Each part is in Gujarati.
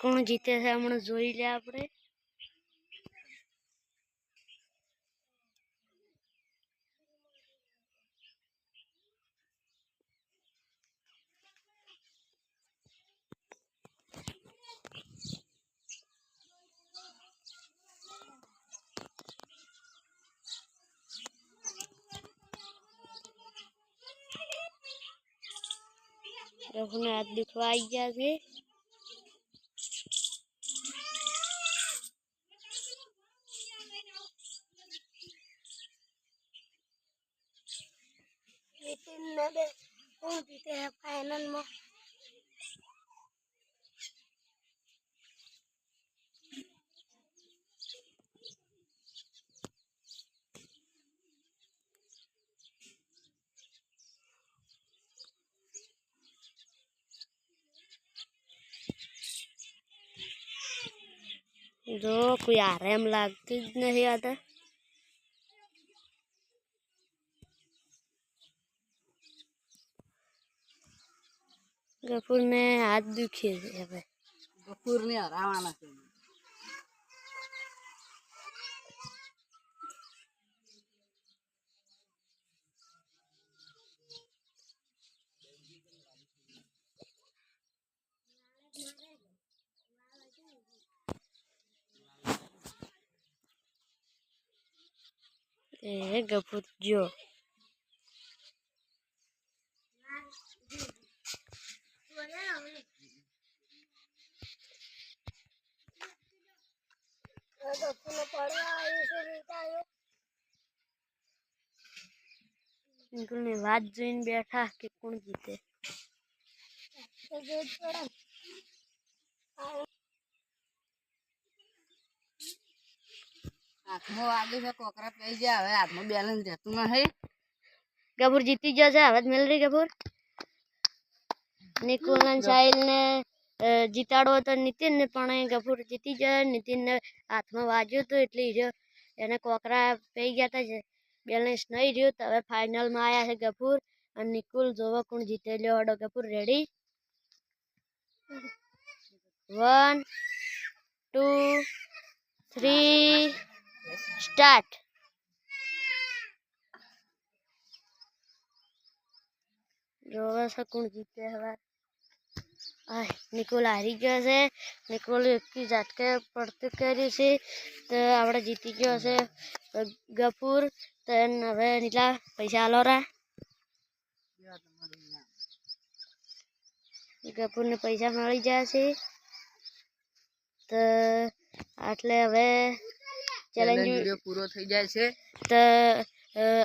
કોણ જીતે છે હમણાં જોઈ લે આપણે. રઘુનાથ દુખવાઈ ગયા છે. ફાઈનલમાં જો, કોઈ હારે એમ લાગતું જ નહીં આ તો. ગફુરને હાથ દુખે છે હવે. બપોરને હરાવાના છે. એ ગભૂત જો વાત જોઈને બેઠા કે કોણ જીતે? મો ગફુર જીતી ગયો છે હવે મેલ રહી ગફુર નિકુલન સાહિલ ને જીતાડો હતો નીતિન ને પણ ગફુર જીતી ગયો નીતિન ને હાથમાં વાજ્યો હતો એટલે એને કોકરા પી ગયા હતા બેલેન્સ નહીં રહ્યું તો હવે ફાઇનલમાં આવ્યા છે ગફુર અને નિકુલ જોવો કોણ જીતે લ્યો હડો Gafoor ready one two three start જોવે છે કોણ જીતે હવે આય નિકોલ હારી ગયો છે નિકોલ એકી ઝાટકે પડતું કર્યું છે તો આપણે જીતી ગયો છે ગફુર તો એને હવે નીલા પૈસા આલો રા ગફુરને પૈસા મળી ગયા છે તો આટલે હવે ચેલેન્જ વિડિયો પૂરો થઈ જાય છે. તો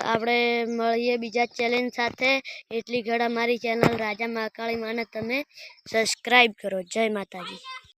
આપણે મળીએ બીજા ચેલેન્જ સાથે. એટલી ઘડા મારી ચેનલ રાજા મહાકાળી માને તમે સબસ્ક્રાઈબ કરો. જય માતાજી.